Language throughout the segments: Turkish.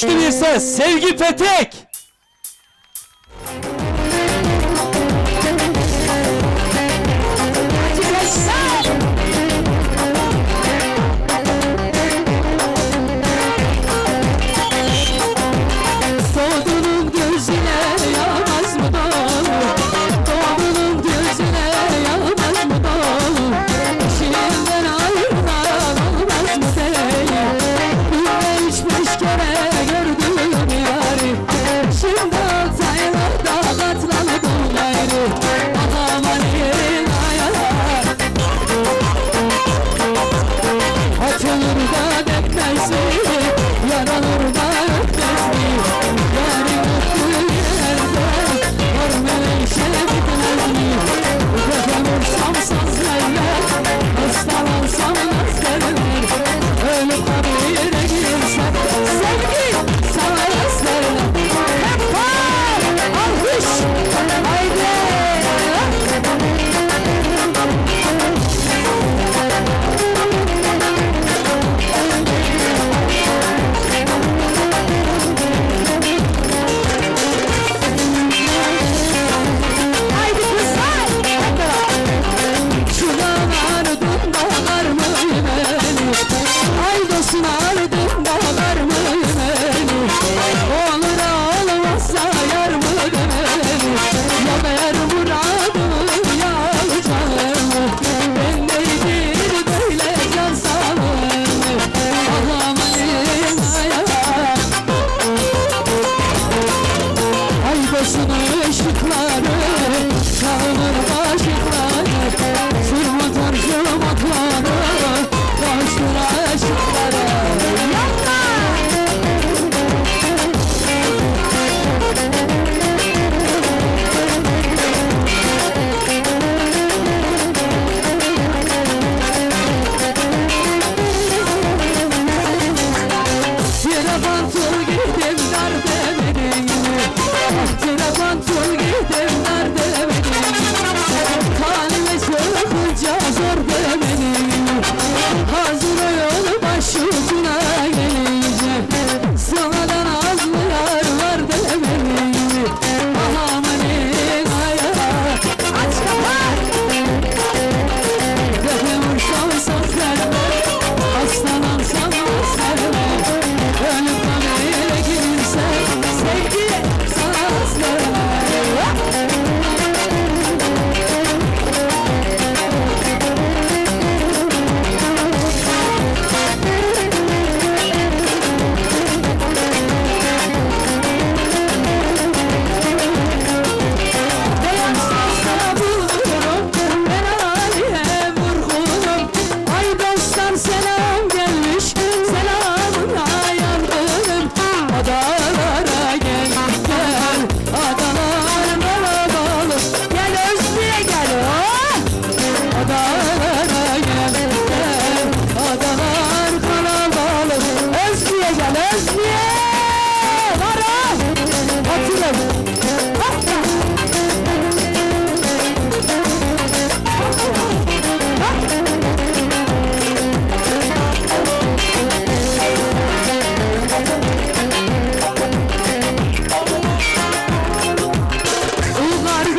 güçlü bir ses. Sevgi Petek. Coşsun ışıkları Çağılır başıkları Sırmatan sırmatanı Coşsun ışıkları. Yere bantı gidip Yere battım giderim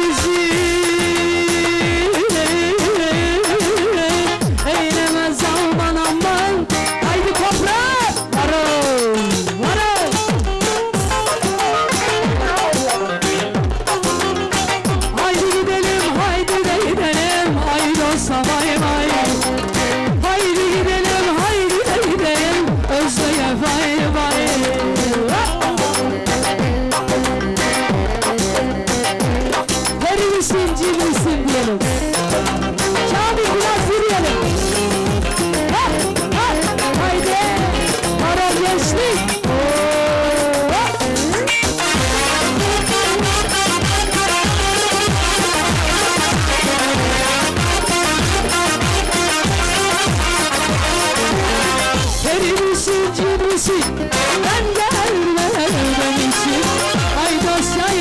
Bizi Ben gelmedim işi Ay dost